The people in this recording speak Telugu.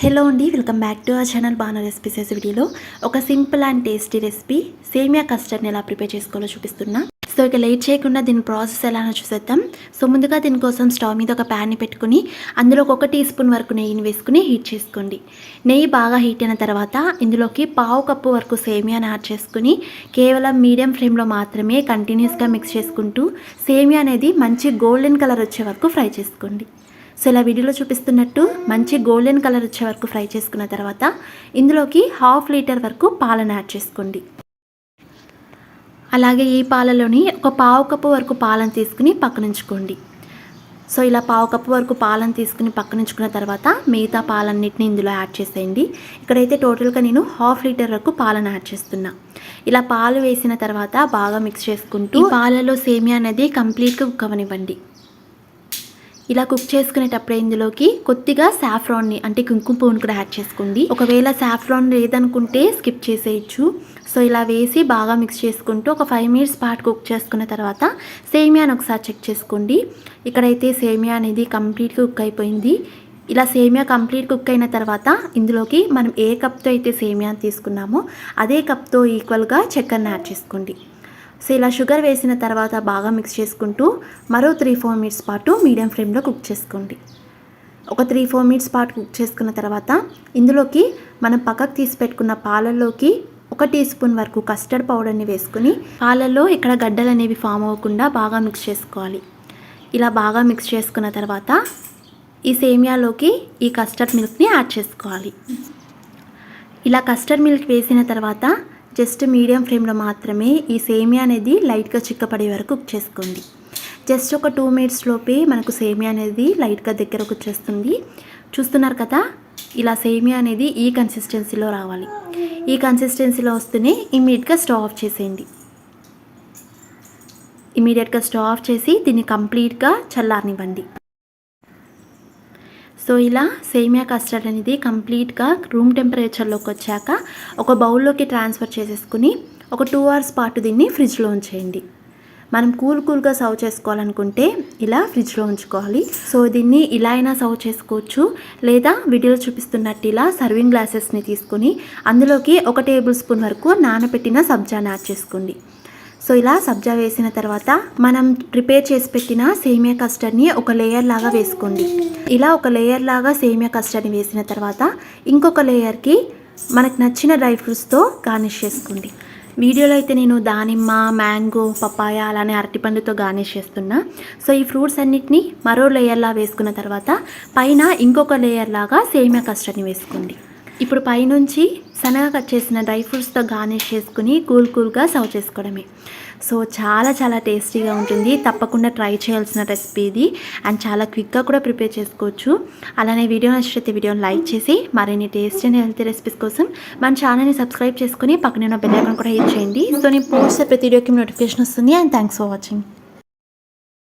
హలో అండి welcome back to our channel Bana recipes వీడియోలో ఒక సింపుల్ అండ్ టేస్టీ రెసిపీ సేమియా కస్టర్డ్ని ఎలా ప్రిపేర్ చేసుకోవాలో చూపిస్తున్నా. సో ఇక లేట్ చేయకుండా దీని ప్రాసెస్ ఎలానో చూసేద్దాం. సో ముందుగా దీనికోసం స్టవ్ మీద ఒక ప్యాన్ని పెట్టుకుని అందులో ఒక టీ స్పూన్ వరకు నెయ్యిని వేసుకుని హీట్ చేసుకోండి. నెయ్యి బాగా హీట్ అయిన తర్వాత ఇందులోకి పావు కప్పు వరకు సేమియాని యాడ్ చేసుకుని కేవలం మీడియం ఫ్లేమ్లో మాత్రమే కంటిన్యూస్గా మిక్స్ చేసుకుంటూ సేమియా అనేది మంచి గోల్డెన్ కలర్ వచ్చే వరకు ఫ్రై చేసుకోండి. సో ఇలా వీడియోలో చూపిస్తున్నట్టు మంచి గోల్డెన్ కలర్ వచ్చే వరకు ఫ్రై చేసుకున్న తర్వాత ఇందులోకి హాఫ్ లీటర్ వరకు పాలను యాడ్ చేసుకోండి. అలాగే ఈ పాలలోని ఒక పావు కప్పు వరకు పాలను తీసుకుని పక్కనుంచుకోండి సో ఇలా పావు కప్పు వరకు పాలను తీసుకుని పక్కనుంచుకున్న తర్వాత మిగతా పాలన్నిటిని ఇందులో యాడ్ చేసేయండి. ఇక్కడైతే టోటల్గా నేను హాఫ్ లీటర్ వరకు పాలను యాడ్ చేస్తున్నా. ఇలా పాలు వేసిన తర్వాత బాగా మిక్స్ చేసుకుంటూ పాలలో సేమియా అనేది కంప్లీట్గా కుక్ ఇలా కుక్ చేసుకునేటప్పుడు ఇందులోకి కొద్దిగా సాఫ్రాన్ని అంటే కుంకుమ పువ్వును కూడా యాడ్ చేసుకోండి. ఒకవేళ సాఫ్రాన్ లేదనుకుంటే స్కిప్ చేసేయచ్చు. సో ఇలా వేసి బాగా మిక్స్ చేసుకుంటూ ఒక ఫైవ్ మినిట్స్ పాటు కుక్ చేసుకున్న తర్వాత సేమియాని ఒకసారి చెక్ చేసుకోండి. ఇక్కడైతే సేమియా అనేది కంప్లీట్గా కుక్ అయిపోయింది. ఇలా సేమియా కంప్లీట్ కుక్ అయిన తర్వాత ఇందులోకి మనం ఏ కప్తో అయితే సేమియా తీసుకున్నామో అదే కప్తో ఈక్వల్గా చక్కెరని యాడ్ చేసుకోండి. సో ఇలా షుగర్ వేసిన తర్వాత బాగా మిక్స్ చేసుకుంటూ మరో త్రీ ఫోర్ మినిట్స్ పాటు మీడియం ఫ్లేమ్లో కుక్ చేసుకోండి. ఒక త్రీ ఫోర్ మినిట్స్ పాటు కుక్ చేసుకున్న తర్వాత ఇందులోకి మనం పక్కకు తీసి పెట్టుకున్న పాలల్లోకి ఒక టీ స్పూన్ వరకు కస్టర్డ్ పౌడర్ని వేసుకుని పాలల్లో ఇక్కడ గడ్డలు అనేవి ఫామ్ అవ్వకుండా బాగా మిక్స్ చేసుకోవాలి. ఇలా బాగా మిక్స్ చేసుకున్న తర్వాత ఈ సేమియాలోకి ఈ కస్టర్డ్ మిల్క్ని యాడ్ చేసుకోవాలి. ఇలా కస్టర్డ్ మిల్క్ వేసిన తర్వాత జస్ట్ మీడియం ఫ్లేమ్లో మాత్రమే ఈ సేమియా అనేది లైట్గా చిక్కపడే వరకు కుక్ చేసుకోండి జస్ట్ ఒక టూ మినిట్స్ లోపే మనకు సేమియా అనేది లైట్గా దగ్గరకు వచ్చేస్తుంది చూస్తున్నారు కదా ఇలా సేమియా అనేది ఈ కన్సిస్టెన్సీలో రావాలి. ఈ కన్సిస్టెన్సీలో వస్తూనే ఇమీడియట్గా స్టవ్ ఆఫ్ చేసేయండి. ఇమీడియట్గా స్టవ్ ఆఫ్ చేసి దీన్ని కంప్లీట్గా చల్లారనివ్వండి. సో ఇలా సేమియా కస్టర్డ్ అనేది కంప్లీట్గా రూమ్ టెంపరేచర్లోకి వచ్చాక ఒక బౌల్లోకి ట్రాన్స్ఫర్ చేసేసుకుని ఒక టూ అవర్స్ పాటు దీన్ని ఫ్రిడ్జ్లో ఉంచేయండి. మనం కూల్ కూల్గా సర్వ్ చేసుకోవాలనుకుంటే ఇలా ఫ్రిడ్జ్లో ఉంచుకోవాలి. సో దీన్ని ఇలా అయినా సర్వ్ చేసుకోవచ్చు లేదా వీడియోలో చూపిస్తున్నట్టు ఇలా సర్వింగ్ గ్లాసెస్ని తీసుకొని అందులోకి ఒక టేబుల్ స్పూన్ వరకు నానబెట్టిన సబ్జాని యాడ్ చేసుకోండి. సో ఇలా సబ్జా వేసిన తర్వాత మనం ప్రిపేర్ చేసి పెట్టిన సేమియా కస్టర్డ్ని ఒక లేయర్ లాగా వేసుకోండి. ఇలా ఒక లేయర్ లాగా సేమియా కస్టర్డ్ని వేసిన తర్వాత ఇంకొక లేయర్కి మనకు నచ్చిన డ్రై ఫ్రూట్స్తో గార్నిష్ చేసుకోండి. వీడియోలో అయితే నేను దానిమ్మ మ్యాంగో పపాయ అలానే అరటిపండుతో గార్నిష్ చేస్తున్నా. సో ఈ ఫ్రూట్స్ అన్నిటిని మరో లేయర్లా వేసుకున్న తర్వాత పైన ఇంకొక లేయర్ లాగా సేమియా కస్టర్డ్ని వేసుకోండి. ఇప్పుడు పైనుంచి సన్నగా కట్ చేసిన డ్రై ఫ్రూట్స్తో గార్నిష్ చేసుకుని కూల్ కూల్గా సర్వ్ చేసుకోవడమే. సో చాలా చాలా టేస్టీగా ఉంటుంది. తప్పకుండా ట్రై చేయాల్సిన రెసిపీ ఇది. అండ్ చాలా క్విక్గా కూడా ప్రిపేర్ చేసుకోవచ్చు. అలానే వీడియో నచ్చితే వీడియోని లైక్ చేసి మరిన్ని టేస్ట్ అండ్ హెల్తీ రెసిపీస్ కోసం మన ఛానల్ని సబ్స్క్రైబ్ చేసుకుని పక్కన ఉన్న బెల్ ఐకాన్ కూడా యూజ్ చేయండి. సో నేను పోస్ట్ ప్రతి వీడియోకి నోటిఫికేషన్ వస్తుంది. And thanks for watching.